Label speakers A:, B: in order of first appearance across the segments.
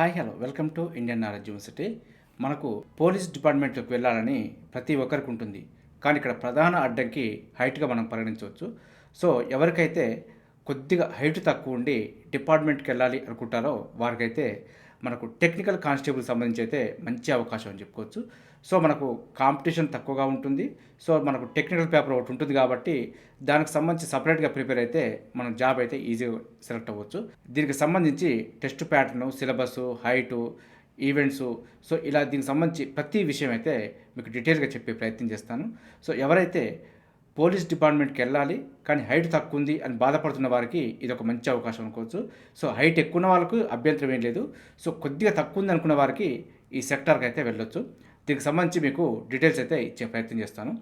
A: hi hello welcome to Indian knowledge university మనకు police డిపార్ట్మెంట్లోకి వెళ్ళాలని ప్రతి ఒక్కరికి ఉంటుంది కానీ ఇక్కడ ప్రధాన అడ్డంకి హైట్గా మనం పరిగణించవచ్చు సో ఎవరికైతే కొద్దిగా హైట్ తక్కువ ఉండి డిపార్ట్మెంట్కి వెళ్ళాలి అనుకుంటారో వారికైతే మనకు టెక్నికల్ కానిస్టేబుల్ సంబంధించి అయితే మంచి అవకాశం అని చెప్పుకోవచ్చు సో మనకు కాంపిటీషన్ తక్కువగా ఉంటుంది సో మనకు టెక్నికల్ పేపర్ ఒకటి ఉంటుంది కాబట్టి దానికి సంబంధించి సపరేట్గా ప్రిపేర్ అయితే మనం జాబ్ అయితే ఈజీగా సెలెక్ట్ అవ్వచ్చు దీనికి సంబంధించి test pattern syllabus height events so ఇలా దీనికి సంబంధించి ప్రతి విషయం అయితే మీకు డీటెయిల్గా చెప్పే ప్రయత్నం చేస్తాను సో ఎవరైతే పోలీస్ డిపార్ట్మెంట్కి వెళ్ళాలి కానీ హైట్ తక్కువ ఉంది అని బాధపడుతున్న వారికి ఇది ఒక మంచి అవకాశం అనుకోవచ్చు సో హైట్ ఎక్కువ ఉన్న వాళ్ళకు అభ్యంతరం ఏం లేదు సో కొద్దిగా తక్కువ ఉంది అనుకున్న వారికి ఈ సెక్టార్కి అయితే వెళ్ళొచ్చు దీనికి సంబంధించి మీకు డీటెయిల్స్ అయితే ఇచ్చే ప్రయత్నం చేస్తాను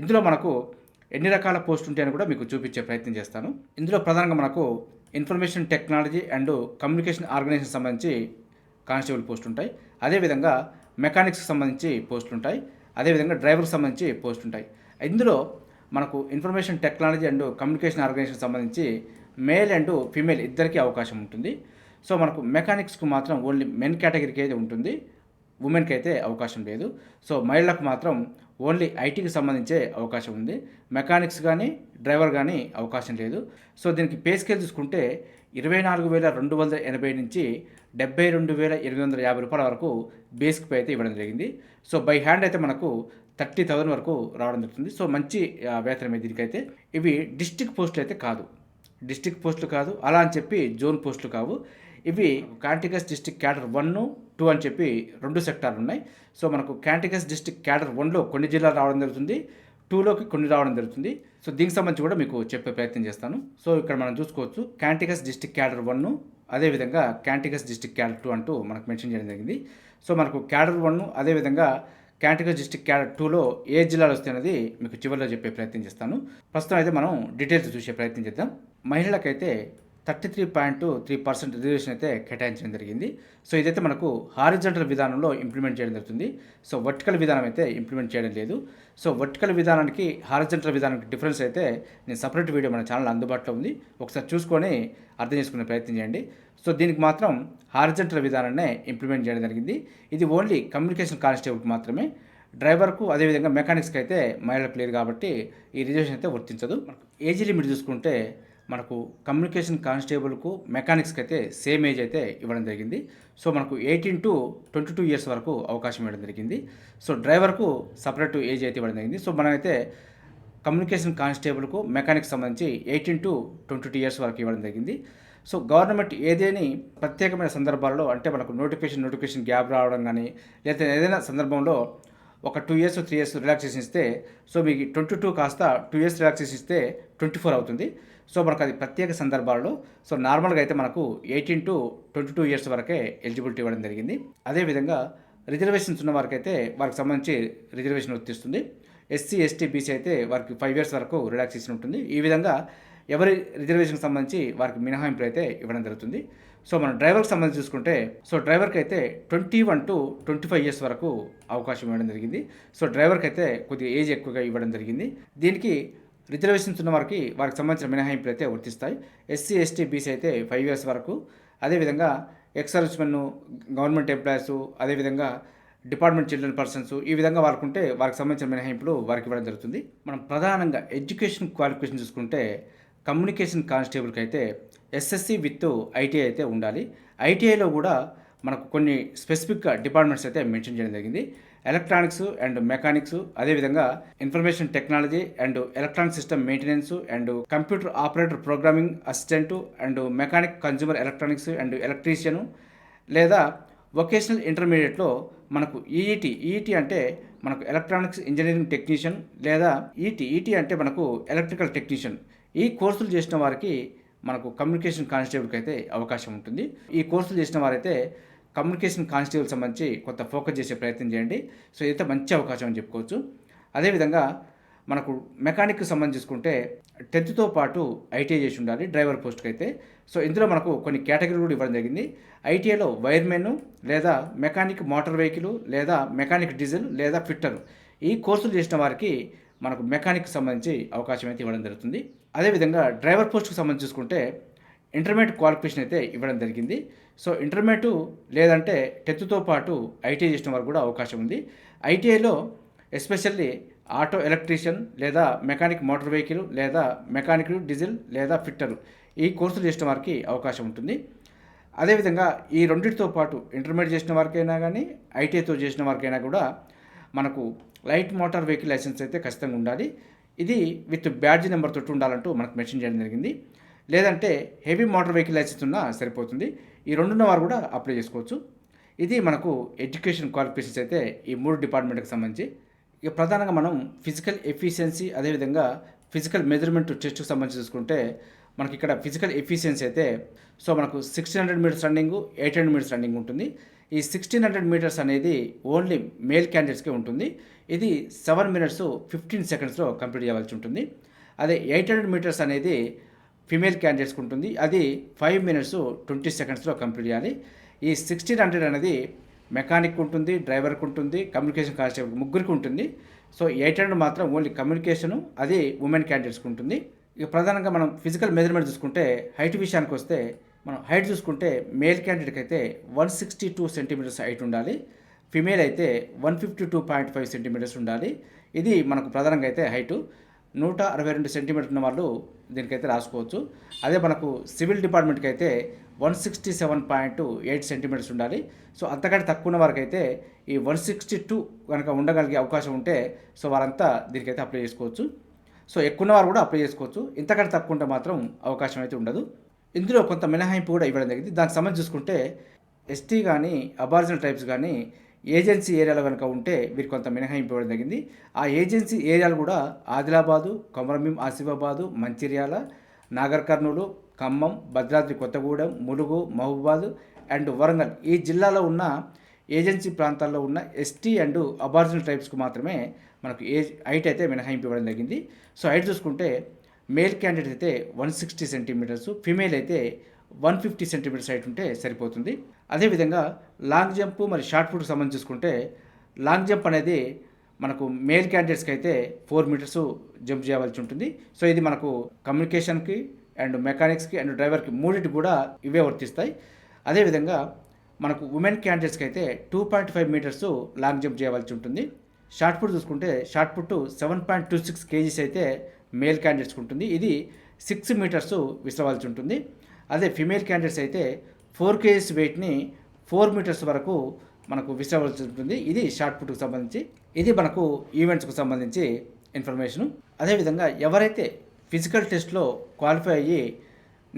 A: ఇందులో మనకు ఎన్ని రకాల పోస్ట్ ఉంటాయని కూడా మీకు చూపించే ప్రయత్నం చేస్తాను ఇందులో ప్రధానంగా మనకు information technology and communication organisation సంబంధించి కానిస్టేబుల్ పోస్ట్ ఉంటాయి అదేవిధంగా మెకానిక్స్కి సంబంధించి పోస్టులు ఉంటాయి అదేవిధంగా డ్రైవర్కి సంబంధించి పోస్ట్ ఉంటాయి ఇందులో మనకు information technology and communication organisation సంబంధించి మేల్ అండ్ ఫీమేల్ ఇద్దరికీ అవకాశం ఉంటుంది సో మనకు మెకానిక్స్కు మాత్రం ఓన్లీ మెన్ కేటగిరీకి అయితే ఉంటుంది ఉమెన్కి అయితే అవకాశం లేదు సో మహిళలకు మాత్రం ఓన్లీ ఐటీకి సంబంధించే అవకాశం ఉంది మెకానిక్స్ కానీ డ్రైవర్ కానీ అవకాశం లేదు సో దీనికి పే స్కేల్ చూసుకుంటే ఇరవై నాలుగు వేల రెండు వందల ఎనభై నుంచి డెబ్బై రెండు వేల ఎనిమిది వందల యాభై రూపాయల వరకు బేసిక్ పే అయితే ఇవ్వడం జరిగింది సో బై హ్యాండ్ అయితే మనకు థర్టీ థౌజండ్ వరకు రావడం జరుగుతుంది సో మంచి వేతనమే దీనికైతే ఇవి డిస్టిక్ పోస్టులు అయితే కాదు డిస్టిక్ పోస్టులు కాదు అలా అని చెప్పి జోన్ పోస్టులు కావు ఇవి క్యాంటికస్ డిస్టిక్ క్యాడర్ వన్ టూ అని చెప్పి రెండు సెక్టార్లు ఉన్నాయి సో మనకు క్యాంటికస్ డిస్టిక్ క్యాడర్ వన్లో కొన్ని జిల్లాలు రావడం జరుగుతుంది టూలోకి కొన్ని రావడం జరుగుతుంది సో దీనికి సంబంధించి కూడా మీకు చెప్పే ప్రయత్నం చేస్తాను సో ఇక్కడ మనం చూసుకోవచ్చు క్యాంటిగస్ డిస్టిక్ క్యాడర్ వన్ అదేవిధంగా క్యాంటిగస్ డిస్టిక్ క్యాడర్ టూ అంటూ మనకు మెన్షన్ చేయడం జరిగింది సో మనకు క్యాడర్ వన్ అదేవిధంగా క్యాంటిగస్ డిస్టిక్ క్యాడర్ టూలో ఏ జిల్లాలు వస్తాయనేది మీకు చివరిలో చెప్పే ప్రయత్నం చేస్తాను ప్రస్తుతం అయితే మనం డీటెయిల్స్ చూసే ప్రయత్నం చేద్దాం మహిళలకైతే thirty three point three percent reservation అయితే కేటాయించడం జరిగింది సో ఇదైతే మనకు హారిజంటల్ విధానంలో ఇంప్లిమెంట్ చేయడం జరుగుతుంది సో వర్టికల్ విధానం అయితే ఇంప్లిమెంట్ చేయడం లేదు సో వర్టికల్ విధానానికి హారిజంటల్ విధానానికి డిఫరెన్స్ అయితే నేను సపరేట్ వీడియో మన ఛానల్ అందుబాటులో ఉంది ఒకసారి చూసుకొని అర్థం చేసుకునే ప్రయత్నం చేయండి సో దీనికి మాత్రం హారిజంటల్ విధానాన్నే ఇంప్లిమెంట్ చేయడం జరిగింది ఇది ఓన్లీ కమ్యూనికేషన్ కానిస్టేబుల్కి మాత్రమే డ్రైవర్కు అదేవిధంగా మెకానిక్స్కి అయితే మహిళలకు లేదు కాబట్టి ఈ రిజర్వేషన్ అయితే వర్తించదు ఏజ్ లిమిట్ చూసుకుంటే మనకు కమ్యూనికేషన్ కానిస్టేబుల్కు మెకానిక్స్కి అయితే సేమ్ ఏజ్ అయితే ఇవ్వడం జరిగింది సో మనకు eighteen to twenty two years వరకు అవకాశం ఇవ్వడం జరిగింది సో డ్రైవర్కు సపరేట్ ఏజ్ అయితే ఇవ్వడం జరిగింది సో మనమైతే కమ్యూనికేషన్ కానిస్టేబుల్కు మెకానిక్స్ సంబంధించి eighteen to twenty two years వరకు ఇవ్వడం జరిగింది సో గవర్నమెంట్ ఏదేని ప్రత్యేకమైన సందర్భాల్లో అంటే మనకు నోటిఫికేషన్ నోటిఫికేషన్ గ్యాప్ రావడం కానీ లేదా ఏదైనా సందర్భంలో ఒక two years three years relaxation ఇస్తే సో మీకు ట్వంటీ టూ కాస్త టూ ఇయర్స్ రిలాక్సేషన్ ఇస్తే ట్వంటీ ఫోర్ అవుతుంది సో మనకు అది ప్రత్యేక సందర్భాల్లో సో నార్మల్గా అయితే మనకు eighteen to twenty two years వరకే ఎలిజిబిలిటీ ఇవ్వడం జరిగింది అదేవిధంగా రిజర్వేషన్స్ ఉన్న వారికైతే వారికి సంబంధించి రిజర్వేషన్ వర్తిస్తుంది ఎస్సీ ఎస్టీ బీసీ అయితే వారికి ఫైవ్ ఇయర్స్ వరకు రిలాక్సేషన్ ఉంటుంది ఈ విధంగా ఎవరి రిజర్వేషన్కి సంబంధించి వారికి మినహాయింపులు అయితే ఇవ్వడం జరుగుతుంది సో మన డ్రైవర్కి సంబంధించి చూసుకుంటే సో డ్రైవర్కి అయితే twenty one to twenty five years వరకు అవకాశం ఇవ్వడం జరిగింది సో డ్రైవర్కి అయితే కొద్దిగా ఏజ్ ఎక్కువగా ఇవ్వడం జరిగింది దీనికి రిజర్వేషన్స్ ఉన్న వారికి వారికి సంబంధించిన మినహాయింపులు అయితే వర్తిస్తాయి ఎస్సీ ఎస్టీ బీసీ అయితే ఫైవ్ ఇయర్స్ వరకు అదేవిధంగా ఎక్సర్విస్మెన్ గవర్నమెంట్ ఎంప్లాయీస్ అదేవిధంగా డిపార్ట్మెంట్ చిల్డ్రన్ పర్సన్స్ ఈ విధంగా వారికి ఉంటే వారికి సంబంధించిన మినహాయింపులు వారికి ఇవ్వడం జరుగుతుంది మనం ప్రధానంగా ఎడ్యుకేషన్ క్వాలిఫికేషన్ చూసుకుంటే కమ్యూనికేషన్ కానిస్టేబుల్కి అయితే ఎస్ఎస్సి విత్ ఐటీఐ అయితే ఉండాలి ఐటీఐలో కూడా మనకు కొన్ని స్పెసిఫిక్గా డిపార్ట్మెంట్స్ అయితే మెన్షన్ చేయడం జరిగింది ఎలక్ట్రానిక్స్ అండ్ మెకానిక్స్ అదేవిధంగా information technology and electronic system maintenance and computer operator programming assistant and mechanic consumer electronics and electrician లేదా వొకేషనల్ ఇంటర్మీడియట్లో మనకు ఈఈటి e ఈఈటి e e అంటే మనకు ఎలక్ట్రానిక్స్ ఇంజనీరింగ్ టెక్నీషియన్ లేదా ఈటి ఈటి అంటే మనకు ఎలక్ట్రికల్ టెక్నీషియన్ ఈ కోర్సులు చేసిన వారికి మనకు కమ్యూనికేషన్ కానిస్టేబుల్కి అయితే అవకాశం ఉంటుంది ఈ కోర్సులు చేసిన వారైతే కమ్యూనికేషన్ కానిస్టేబుల్ సంబంధించి కొంత ఫోకస్ చేసే ప్రయత్నం చేయండి సో ఇదైతే మంచి అవకాశం అని చెప్పుకోవచ్చు అదేవిధంగా మనకు మెకానిక్ సంబంధించి చూసుకుంటే టెన్త్తో పాటు ఐటీఐ చేసి ఉండాలి డ్రైవర్ పోస్ట్కి అయితే సో ఇందులో మనకు కొన్ని కేటగిరీలు కూడా ఇవ్వడం జరిగింది ఐటీఐలో వైర్మెన్ లేదా మెకానిక్ మోటార్ వెహికల్ లేదా మెకానిక్ డీజిల్ లేదా ఫిట్టర్ ఈ కోర్సులు చేసిన వారికి మనకు మెకానిక్ సంబంధించి అవకాశం అయితే ఇవ్వడం జరుగుతుంది అదేవిధంగా డ్రైవర్ పోస్ట్కి సంబంధించి చూసుకుంటే ఇంటర్మీడియట్ క్వాలిఫికేషన్ అయితే ఇవ్వడం జరిగింది సో ఇంటర్మీడియట్ లేదంటే టెన్త్తో పాటు ఐటీఐ చేసిన వారు కూడా అవకాశం ఉంది ఐటీఐలో ఎస్పెషల్లీ ఆటో ఎలక్ట్రీషియన్ లేదా మెకానిక్ మోటార్ వెహికల్ లేదా మెకానిక్ డీజిల్ లేదా ఫిట్టర్ ఈ కోర్సులు చేసిన వారికి అవకాశం ఉంటుంది అదేవిధంగా ఈ రెండింటితో పాటు ఇంటర్మీడియట్ చేసిన వారికైనా కానీ ఐటీఐతో చేసిన వారికైనా కూడా మనకు లైట్ మోటార్ వెహికల్ లైసెన్స్ అయితే ఖచ్చితంగా ఉండాలి ఇది విత్ బ్యాడ్జ్ నెంబర్ తోటి ఉండాలంటూ మనకు మెన్షన్ చేయడం జరిగింది లేదంటే హెవీ మోటార్ వెహికల్ లైసెన్స్ ఉన్నా సరిపోతుంది ఈ రెండున్న వారు కూడా అప్లై చేసుకోవచ్చు ఇది మనకు ఎడ్యుకేషన్ క్వాలిఫికేషన్స్ అయితే ఈ మూడు డిపార్ట్మెంట్కి సంబంధించి ఇక ప్రధానంగా మనం ఫిజికల్ ఎఫిషియన్సీ అదేవిధంగా ఫిజికల్ మెజర్మెంట్ టెస్ట్కి సంబంధించి చూసుకుంటే మనకి ఇక్కడ ఫిజికల్ ఎఫిషియన్సీ అయితే సో మనకు sixteen hundred metres running eight hundred metres running ఉంటుంది ఈ సిక్స్టీన్ హండ్రెడ్ మీటర్స్ అనేది ఓన్లీ మేల్ క్యాండిడేట్స్కే ఉంటుంది ఇది సెవెన్ మినిట్స్ ఫిఫ్టీన్ సెకండ్స్లో కంప్లీట్ చేయవలసి ఉంటుంది అదే ఎయిట్ హండ్రెడ్ మీటర్స్ అనేది ఫీమేల్ క్యాండిడేట్స్కి ఉంటుంది అది ఫైవ్ మినిట్స్ ట్వంటీ సెకండ్స్లో కంప్లీట్ చేయాలి ఈ సిక్స్టీన్ హండ్రెడ్ అనేది మెకానిక్ ఉంటుంది డ్రైవర్కి ఉంటుంది కమ్యూనికేషన్ కాన్స్టేబుల్ ముగ్గురికి ఉంటుంది సో ఎయిట్ హండ్రెడ్ మాత్రం ఓన్లీ కమ్యూనికేషను అది ఉమెన్ క్యాండిడేట్స్కి ఉంటుంది ఇక ప్రధానంగా మనం ఫిజికల్ మెజర్మెంట్ చూసుకుంటే హైట్ విషయానికి వస్తే మనం హైట్ చూసుకుంటే మేల్ క్యాండిడేట్కి అయితే one sixty two centimetres height ఉండాలి ఫిమేల్ అయితే one fifty two point five centimetres ఉండాలి ఇది మనకు ప్రధానంగా అయితే హైటు నూట అరవై రెండు సెంటీమీటర్ ఉన్న వాళ్ళు దీనికైతే రాసుకోవచ్చు అదే మనకు సివిల్ డిపార్ట్మెంట్కి అయితే one sixty seven point eight centimetres ఉండాలి సో అంతకంటే తక్కువ ఉన్న వారికి అయితే ఈ వన్ సిక్స్టీ టూ కనుక ఉండగలిగే అవకాశం ఉంటే సో వారంతా దీనికైతే అప్లై చేసుకోవచ్చు సో ఎక్కువ ఉన్నవారు కూడా అప్లై చేసుకోవచ్చు ఇంతకంటే తక్కువ ఉంటే మాత్రం అవకాశం అయితే ఉండదు ఇందులో కొంత మినహాయింపు కూడా ఇవ్వడం జరిగింది దానికి సంబంధించి చూసుకుంటే ఎస్టీ కానీ అబార్జినల్ టైప్స్ కానీ ఏజెన్సీ ఏరియాలో కనుక ఉంటే వీరు కొంత మినహాయింపు ఇవ్వడం జరిగింది ఆ ఏజెన్సీ ఏరియాలు కూడా ఆదిలాబాదు కొమరంభీం ఆసిఫాబాదు మంచిర్యాల నాగర్ కర్నూలు ఖమ్మం భద్రాద్రి కొత్తగూడెం ములుగు మహబూబాద్ అండ్ వరంగల్ ఈ జిల్లాలో ఉన్న ఏజెన్సీ ప్రాంతాల్లో ఉన్న ఎస్టీ అండ్ అబార్జినల్ ట్రైబ్స్కు మాత్రమే మనకు ఏజ్ హైట్ అయితే మినహాయింపు ఇవ్వడం జరిగింది సో హైట్ చూసుకుంటే మేల్ క్యాండిడేట్ అయితే వన్ సిక్స్టీ సెంటీమీటర్స్ ఫీమేల్ అయితే వన్ ఫిఫ్టీ సెంటీమీటర్స్ హైట్ ఉంటే సరిపోతుంది అదేవిధంగా లాంగ్ జంప్ మరి షార్ట్ ఫుట్కి సంబంధించి చూసుకుంటే లాంగ్ జంప్ అనేది మనకు మేల్ క్యాండిడేట్స్కి అయితే ఫోర్ మీటర్స్ జంప్ చేయవలసి ఉంటుంది సో ఇది మనకు కమ్యూనికేషన్కి అండ్ మెకానిక్స్కి అండ్ డ్రైవర్కి మూడింటికి కూడా ఇవే వర్తిస్తాయి అదేవిధంగా మనకు ఉమెన్ క్యాండిడేట్స్కి అయితే two point five metres long jump చేయవలసి ఉంటుంది షార్ట్ ఫుట్ చూసుకుంటే shot put seven point two six kgs అయితే మేల్ క్యాండిడేట్స్కి ఉంటుంది ఇది సిక్స్ మీటర్స్ విసరవలసి ఉంటుంది అదే ఫిమేల్ క్యాండిడేట్స్ అయితే ఫోర్ కేజీస్ వెయిట్ని ఫోర్ మీటర్స్ వరకు మనకు విసరవలసి ఉంటుంది ఇది షార్ట్ పుట్కు సంబంధించి ఇది మనకు ఈవెంట్స్కు సంబంధించి ఇన్ఫర్మేషను అదేవిధంగా ఎవరైతే ఫిజికల్ టెస్ట్లో క్వాలిఫై అయ్యి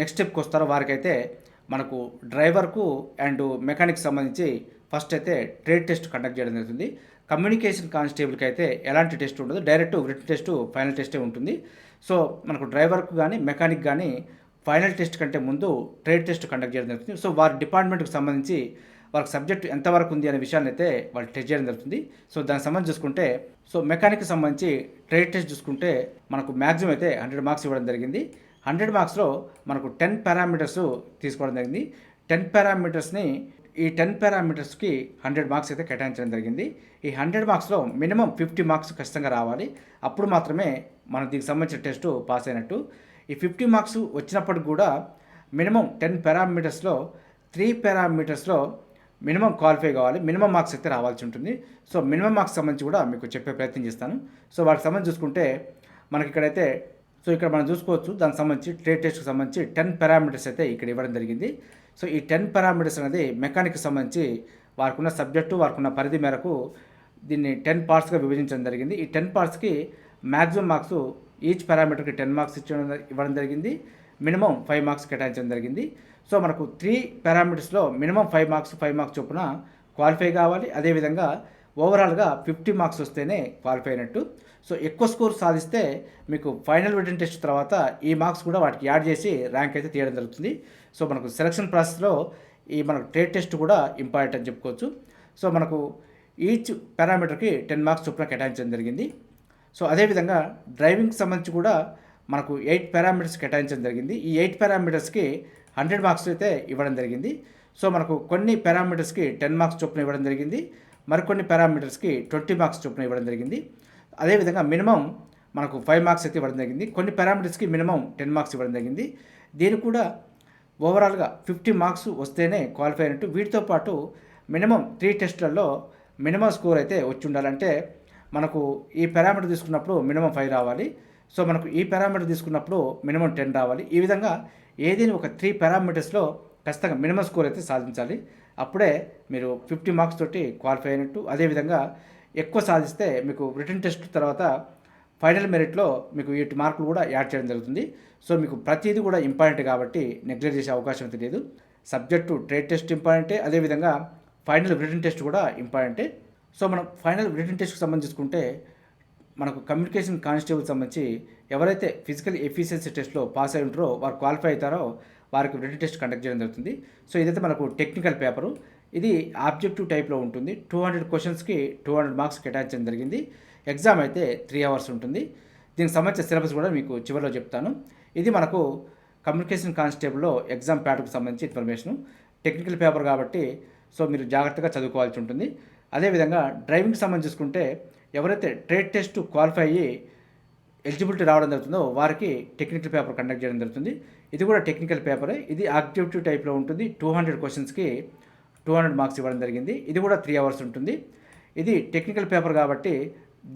A: నెక్స్ట్ స్టెప్కి వస్తారో వారికైతే మనకు డ్రైవర్కు అండ్ మెకానిక్ సంబంధించి ఫస్ట్ అయితే ట్రేడ్ టెస్ట్ కండక్ట్ చేయడం జరుగుతుంది కమ్యూనికేషన్ కానిస్టేబుల్కి అయితే ఎలాంటి టెస్ట్ ఉండదు డైరెక్ట్ రిటర్న్ టెస్ట్ ఫైనల్ టెస్టే ఉంటుంది సో మనకు డ్రైవర్కు కానీ మెకానిక్ కానీ ఫైనల్ టెస్ట్ కంటే ముందు ట్రేడ్ టెస్ట్ కండక్ట్ చేయడం జరుగుతుంది సో వారి డిపార్ట్మెంట్కి సంబంధించి వారికి సబ్జెక్ట్ ఎంతవరకు ఉంది అనే విషయాన్ని అయితే వాళ్ళు టెస్ట్ చేయడం జరుగుతుంది సో దానికి సంబంధించి చూసుకుంటే సో మెకానిక్కి సంబంధించి ట్రేడ్ టెస్ట్ చూసుకుంటే మనకు మ్యాక్సిమం అయితే హండ్రెడ్ మార్క్స్ ఇవ్వడం జరిగింది హండ్రెడ్ మార్క్స్లో మనకు టెన్ పారామీటర్స్ తీసుకోవడం జరిగింది టెన్ పారామీటర్స్ని ఈ టెన్ పారామీటర్స్కి హండ్రెడ్ మార్క్స్ అయితే కేటాయించడం జరిగింది ఈ హండ్రెడ్ మార్క్స్లో మినిమం ఫిఫ్టీ మార్క్స్ ఖచ్చితంగా రావాలి అప్పుడు మాత్రమే మనం దీనికి సంబంధించిన టెస్ట్ పాస్ అయినట్టు ఈ ఫిఫ్టీ మార్క్స్ వచ్చినప్పటికి కూడా మినిమం టెన్ పారామీటర్స్లో త్రీ పారామీటర్స్లో మినిమం క్వాలిఫై కావాలి మినిమం మార్క్స్ అయితే రావాల్సి ఉంటుంది సో మినిమం మార్క్స్ సంబంధించి కూడా మీకు చెప్పే ప్రయత్నం చేస్తాను సో వాటికి సంబంధించి చూసుకుంటే మనకి ఇక్కడైతే సో ఇక్కడ మనం చూసుకోవచ్చు దానికి సంబంధించి ట్రేడ్ టెస్ట్కి సంబంధించి టెన్ పారామీటర్స్ అయితే ఇక్కడ ఇవ్వడం జరిగింది సో ఈ టెన్ పారామీటర్స్ అనేది మెకానిక్కి సంబంధించి వారికున్న సబ్జెక్టు వారికున్న పరిధి మేరకు దీన్ని టెన్ పార్ట్స్గా విభజించడం జరిగింది ఈ టెన్ పార్ట్స్కి మ్యాక్సిమం మార్క్స్ ఈచ్ పారామీటర్కి టెన్ మార్క్స్ ఇచ్చడం ఇవ్వడం జరిగింది మినిమం ఫైవ్ మార్క్స్ కేటాయించడం జరిగింది సో మనకు త్రీ పారామీటర్స్లో minimum five marks five marks చొప్పున క్వాలిఫై కావాలి అదేవిధంగా ఓవరాల్గా ఫిఫ్టీ మార్క్స్ వస్తేనే క్వాలిఫై అయినట్టు సో ఎక్కువ స్కోర్ సాధిస్తే మీకు ఫైనల్ రిటర్న్ టెస్ట్ తర్వాత ఈ మార్క్స్ కూడా వాటికి యాడ్ చేసి ర్యాంక్ అయితే తీయడం జరుగుతుంది సో మనకు సెలక్షన్ ప్రాసెస్లో ఈ మనకు ట్రేడ్ టెస్ట్ కూడా ఇంపార్టెంట్ అని చెప్పుకోవచ్చు సో మనకు ఈచ్ పారామీటర్కి టెన్ మార్క్స్ చొప్పున కేటాయించడం జరిగింది సో అదేవిధంగా డ్రైవింగ్కి సంబంధించి కూడా మనకు ఎయిట్ పారామీటర్స్ కేటాయించడం జరిగింది ఈ ఎయిట్ పారామీటర్స్కి హండ్రెడ్ మార్క్స్ అయితే ఇవ్వడం జరిగింది సో మనకు కొన్ని పారామీటర్స్కి టెన్ మార్క్స్ చొప్పున ఇవ్వడం జరిగింది మరికొన్ని పారామీటర్స్కి ట్వంటీ మార్క్స్ చొప్పున ఇవ్వడం జరిగింది అదేవిధంగా మినిమం మనకు ఫైవ్ మార్క్స్ అయితే ఇవ్వడం జరిగింది కొన్ని పారామీటర్స్కి మినిమం టెన్ మార్క్స్ ఇవ్వడం జరిగింది దీనికి కూడా ఓవరాల్గా ఫిఫ్టీ మార్క్స్ వస్తేనే క్వాలిఫై అయినట్టు వీటితో పాటు మినిమం త్రీ టెస్ట్లలో మినిమం స్కోర్ అయితే వచ్చి ఉండాలంటే మనకు ఈ పారామీటర్ తీసుకున్నప్పుడు మినిమం ఫైవ్ రావాలి సో మనకు ఈ పారామీటర్ తీసుకున్నప్పుడు మినిమం టెన్ రావాలి ఈ విధంగా ఏదైనా ఒక త్రీ పారామీటర్స్లో ఖచ్చితంగా మినిమం స్కోర్ అయితే సాధించాలి అప్పుడే మీరు ఫిఫ్టీ మార్క్స్ తోటి క్వాలిఫై అయినట్టు అదేవిధంగా ఎక్కువ సాధిస్తే మీకు రిటర్న్ టెస్ట్ తర్వాత ఫైనల్ మెరిట్లో మీకు ఎయిట్ మార్కులు కూడా యాడ్ చేయడం జరుగుతుంది సో మీకు ప్రతిదీ కూడా ఇంపార్టెంట్ కాబట్టి నెగ్లెక్ట్ చేసే అవకాశం అయితే లేదు సబ్జెక్టు ట్రేడ్ టెస్ట్ ఇంపార్టెంటే అదేవిధంగా ఫైనల్ రిటర్న్ టెస్ట్ కూడా ఇంపార్టెంటే సో మనం ఫైనల్ రిటర్న్ టెస్ట్కి సంబంధించి మనకు కమ్యూనికేషన్ కానిస్టేబుల్ సంబంధించి ఎవరైతే ఫిజికల్ ఎఫిషియన్సీ టెస్ట్లో పాస్ అయి ఉంటారో వారు క్వాలిఫై అవుతారో వారికి రిటర్న్ టెస్ట్ కండక్ట్ చేయడం జరుగుతుంది సో ఇదైతే మనకు టెక్నికల్ పేపరు ఇది ఆబ్జెక్టివ్ టైప్లో ఉంటుంది టూ హండ్రెడ్ క్వశ్చన్స్కి టూ హండ్రెడ్ మార్క్స్ కేటాయించడం జరిగింది ఎగ్జామ్ అయితే త్రీ అవర్స్ ఉంటుంది దీనికి సంబంధించిన సిలబస్ కూడా మీకు చివరిలో చెప్తాను ఇది మనకు కమ్యూనికేషన్ కానిస్టేబుల్లో ఎగ్జామ్ ప్యాటర్న్కి సంబంధించి ఇన్ఫర్మేషను టెక్నికల్ పేపర్ కాబట్టి సో మీరు జాగ్రత్తగా చదువుకోవాల్సి ఉంటుంది అదేవిధంగా డ్రైవింగ్కి సంబంధించి చూసుకుంటే ఎవరైతే ట్రేడ్ టెస్ట్ క్వాలిఫై అయ్యి ఎలిజిబిలిటీ రావడం జరుగుతుందో వారికి టెక్నికల్ పేపర్ కండక్ట్ చేయడం జరుగుతుంది ఇది కూడా టెక్నికల్ పేపరే ఇది ఆక్టివిటీ టైప్లో ఉంటుంది టూ హండ్రెడ్ క్వశ్చన్స్కి టూ హండ్రెడ్ మార్క్స్ ఇవ్వడం జరిగింది ఇది కూడా త్రీ అవర్స్ ఉంటుంది ఇది టెక్నికల్ పేపర్ కాబట్టి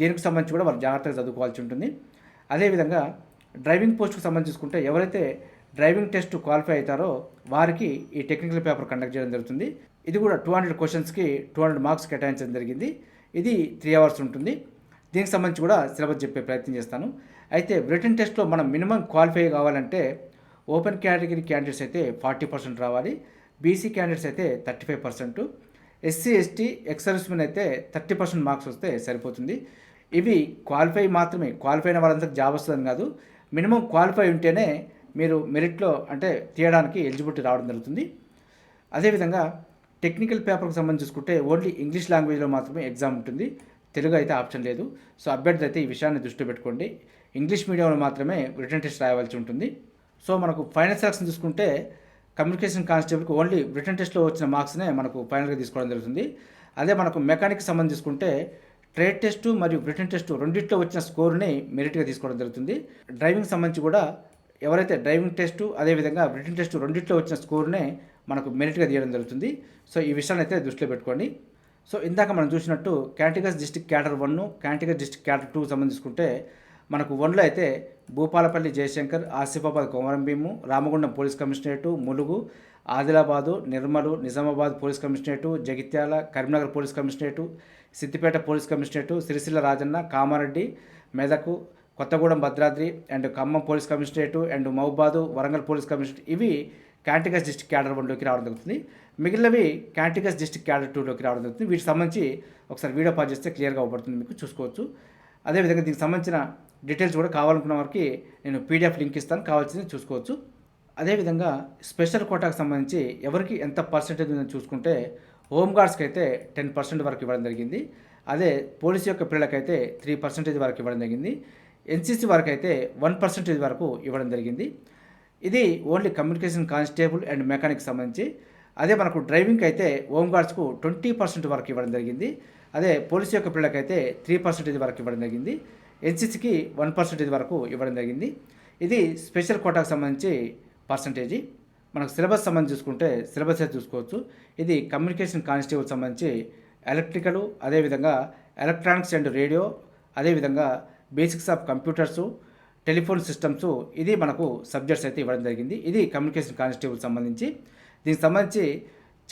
A: దీనికి సంబంధించి కూడా వారు జాగ్రత్తగా చదువుకోవాల్సి ఉంటుంది అదేవిధంగా డ్రైవింగ్ పోస్ట్కి సంబంధించి చూసుకుంటే ఎవరైతే డ్రైవింగ్ టెస్ట్ క్వాలిఫై అవుతారో వారికి ఈ టెక్నికల్ పేపర్ కండక్ట్ చేయడం జరుగుతుంది ఇది కూడా టూ హండ్రెడ్ క్వశ్చన్స్కి టూ హండ్రెడ్ మార్క్స్ కేటాయించడం జరిగింది ఇది త్రీ అవర్స్ ఉంటుంది దీనికి సంబంధించి కూడా సిలబస్ చెప్పే ప్రయత్నం చేస్తాను అయితే రిటర్న్ టెస్ట్లో మనం మినిమం క్వాలిఫై కావాలంటే ఓపెన్ కేటగిరీ క్యాండిడేట్స్ అయితే ఫార్టీ పర్సెంట్ రావాలి బీసీ క్యాండిడేట్స్ అయితే thirty five percent SC ST ex servicemen అయితే థర్టీ పర్సెంట్ మార్క్స్ వస్తే సరిపోతుంది ఇవి క్వాలిఫై మాత్రమే క్వాలిఫై అయిన వాళ్ళంతా జాబ్ వస్తుందని కాదు మినిమం క్వాలిఫై ఉంటేనే మీరు మెరిట్లో అంటే తీయడానికి ఎలిజిబిలిటీ రావడం జరుగుతుంది అదేవిధంగా టెక్నికల్ పేపర్కి సంబంధించి చూసుకుంటే ఓన్లీ ఇంగ్లీష్ లాంగ్వేజ్లో మాత్రమే ఎగ్జామ్ ఉంటుంది తెలుగు అయితే ఆప్షన్ లేదు సో అభ్యర్థి అయితే ఈ విషయాన్ని దృష్టి పెట్టుకోండి ఇంగ్లీష్ మీడియంలో మాత్రమే రిటర్న్ టెస్ట్ రాయవలసి ఉంటుంది సో మనకు ఫైనల్ సెలక్షన్ చూసుకుంటే కమ్యూనికేషన్ కానిస్టేబుల్కి ఓన్లీ రిటర్న్ టెస్ట్లో వచ్చిన మార్క్స్నే మనకు ఫైనల్గా తీసుకోవడం జరుగుతుంది అదే మనకు మెకానిక్కి సంబంధించి చూసుకుంటే ట్రేడ్ టెస్టు మరియు రిటర్న్ టెస్టు రెండింటిలో వచ్చిన స్కోర్ని మెరిట్గా తీసుకోవడం జరుగుతుంది డ్రైవింగ్ సంబంధించి కూడా ఎవరైతే డ్రైవింగ్ టెస్టు అదేవిధంగా రిటర్న్ టెస్టు రెండింటిలో వచ్చిన స్కోర్నే మనకు మెరిట్గా తీయడం జరుగుతుంది సో ఈ విషయాన్ని అయితే దృష్టిలో పెట్టుకోండి సో ఇందాక మనం చూసినట్టు contiguous district cadre one contiguous district cadre two సంబంధించుకుంటే మనకు వన్లో అయితే Bhupalpally Jayashankar Asifabad Bheem Ramagundam police commissionerate Mulugu Adilabad Nirmal Nizamabad police commissionerate Jagtial Karimnagar police commissionerate Siddipet police commissionerate Sircilla Rajanna Kamareddy Medak Kothagudem Bhadradri and Khammam police commissionerate and Mahabubabad Warangal police commissionerate ఇవి క్యాంటిగస్ డిస్టిక్ క్యాడర్ వన్లోకి రావడం జరుగుతుంది మిగిలినవి క్యాంటిగస్ డిస్టిక్ క్యాడర్ టూలోకి రావడం జరుగుతుంది వీటికి సంబంధించి ఒకసారి వీడియో పాజ్ చేస్తే క్లియర్గా అవబడుతుంది మీకు చూసుకోవచ్చు అదేవిధంగా దీనికి సంబంధించిన డీటెయిల్స్ కూడా కావాలనుకున్న వారికి నేను పీడిఎఫ్ లింక్ ఇస్తాను కావాల్సింది చూసుకోవచ్చు అదేవిధంగా స్పెషల్ కోటాకు సంబంధించి ఎవరికి ఎంత పర్సెంటేజ్ ఉందని చూసుకుంటే హోంగార్డ్స్కి అయితే టెన్ పర్సెంట్ వరకు ఇవ్వడం జరిగింది అదే పోలీస్ యొక్క పిల్లలకైతే త్రీ పర్సెంటేజ్ వరకు ఇవ్వడం జరిగింది ఎన్సీసీ వరకు అయితే వన్ పర్సెంటేజ్ వరకు ఇవ్వడం జరిగింది ఇది only communication constable and mechanic సంబంధించి అదే మనకు డ్రైవింగ్కి అయితే హోమ్ గార్డ్స్కు ట్వంటీ పర్సెంట్ వరకు ఇవ్వడం జరిగింది అదే పోలీసు యొక్క పిల్లలకి అయితే త్రీ పర్సెంటేజ్ వరకు ఇవ్వడం జరిగింది ఎన్సీసీకి వన్ పర్సెంటేజ్ వరకు ఇవ్వడం జరిగింది ఇది స్పెషల్ కోటాకు సంబంధించి పర్సంటేజీ మనకు సిలబస్ సంబంధించి చూసుకుంటే సిలబస్ అయితే చూసుకోవచ్చు ఇది కమ్యూనికేషన్ కానిస్టేబుల్ సంబంధించి ఎలక్ట్రికల్ అదేవిధంగా ఎలక్ట్రానిక్స్ అండ్ రేడియో అదేవిధంగా basics of computers telephone systems ఇది మనకు సబ్జెక్ట్స్ అయితే ఇవ్వడం జరిగింది ఇది కమ్యూనికేషన్ కానిస్టేబుల్ సంబంధించి దీనికి సంబంధించి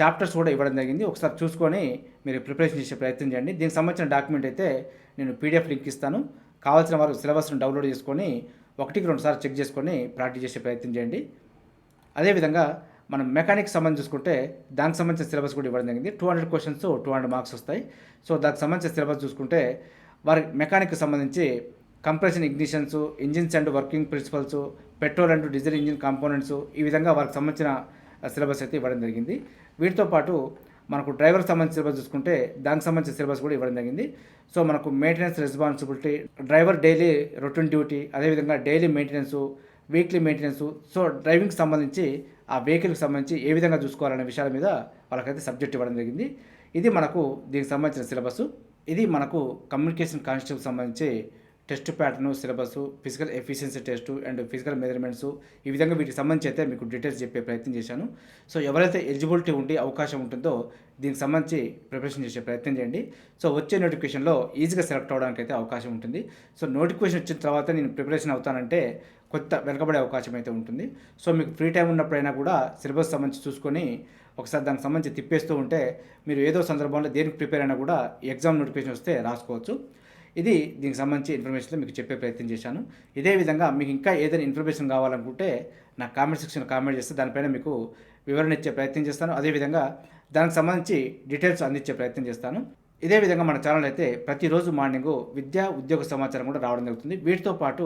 A: చాప్టర్స్ కూడా ఇవ్వడం జరిగింది ఒకసారి చూసుకొని మీరు ప్రిపరేషన్ చేసే ప్రయత్నం చేయండి దీనికి సంబంధించిన డాక్యుమెంట్ అయితే నేను పీడిఎఫ్ లింక్ ఇస్తాను కావాల్సిన వారు సిలబస్ను డౌన్లోడ్ చేసుకొని ఒకటికి రెండు సార్లు చెక్ చేసుకొని ప్రాక్టీస్ చేసే ప్రయత్నం చేయండి అదేవిధంగా మనం మెకానిక్స్ సంబంధించి చూసుకుంటే దానికి సంబంధించిన సిలబస్ కూడా ఇవ్వడం జరిగింది two hundred questions two hundred marks వస్తాయి సో దానికి సంబంధించిన సిలబస్ చూసుకుంటే వారి మెకానిక్ సంబంధించి compression ignitions engines and working principles petrol and diesel engine components ఈ విధంగా వారికి సంబంధించిన సిలబస్ అయితే ఇవ్వడం జరిగింది వీటితో పాటు మనకు డ్రైవర్కి సంబంధించిన సిలబస్ చూసుకుంటే దానికి సంబంధించిన సిలబస్ కూడా ఇవ్వడం జరిగింది సో మనకు maintenance responsibility driver daily routine duty అదేవిధంగా daily maintenance weekly maintenance so డ్రైవింగ్కి సంబంధించి ఆ వెహికల్కి సంబంధించి ఏ విధంగా చూసుకోవాలనే విషయాల మీద వాళ్ళకైతే సబ్జెక్ట్ ఇవ్వడం జరిగింది ఇది మనకు దీనికి సంబంధించిన సిలబస్ ఇది మనకు కమ్యూనికేషన్ కాన్స్టెప్ట్ సంబంధించి test pattern syllabus physical efficiency test and physical measurements ఈ విధంగా వీటికి సంబంధించి అయితే మీకు డీటెయిల్స్ చెప్పే ప్రయత్నం చేశాను సో ఎవరైతే ఎలిజిబిలిటీ ఉంటే అవకాశం ఉంటుందో దీనికి సంబంధించి ప్రిపరేషన్ చేసే ప్రయత్నం చేయండి సో వచ్చే నోటిఫికేషన్లో ఈజీగా సెలెక్ట్ అవడానికి అయితే అవకాశం ఉంటుంది సో నోటిఫికేషన్ వచ్చిన తర్వాత నేను ప్రిపరేషన్ అవుతానంటే కొత్త వెనకబడే అవకాశం అయితే ఉంటుంది సో మీకు ఫ్రీ టైం ఉన్నప్పుడైనా కూడా సిలబస్ సంబంధించి చూసుకొని ఒకసారి దానికి సంబంధించి తిప్పేస్తూ ఉంటే మీరు ఏదో సందర్భంలో దేనికి ప్రిపేర్ అయినా కూడా ఎగ్జామ్ నోటిఫికేషన్ వస్తే రాసుకోవచ్చు ఇది దీనికి సంబంధించి ఇన్ఫర్మేషన్ మీకు చెప్పే ప్రయత్నం చేశాను ఇదే విధంగా మీకు ఇంకా ఏదైనా ఇన్ఫర్మేషన్ కావాలనుకుంటే నా కామెంట్ సెక్షన్ కామెంట్ చేస్తే దానిపైన మీకు వివరణ ఇచ్చే ప్రయత్నం చేస్తాను అదేవిధంగా దానికి సంబంధించి డీటెయిల్స్ అందించే ప్రయత్నం చేస్తాను ఇదే విధంగా మన ఛానల్ అయితే ప్రతిరోజు మార్నింగ్ విద్యా ఉద్యోగ సమాచారం కూడా రావడం జరుగుతుంది వీటితో పాటు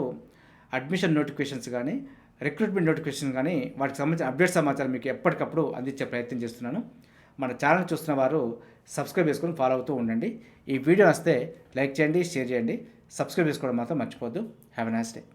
A: అడ్మిషన్ నోటిఫికేషన్స్ కానీ రిక్రూట్మెంట్ నోటిఫికేషన్ కానీ వాటికి సంబంధించిన అప్డేట్ సమాచారం మీకు ఎప్పటికప్పుడు అందించే ప్రయత్నం చేస్తున్నాను మన ఛానల్ చూస్తున్న వారు సబ్స్క్రైబ్ చేసుకొని ఫాలో అవుతూ ఉండండి ఈ వీడియో వస్తే లైక్ చేయండి షేర్ చేయండి సబ్స్క్రైబ్ చేసుకోవడం మాత్రం మర్చిపోద్దు హ్యావ్ ఎ నైస్ డే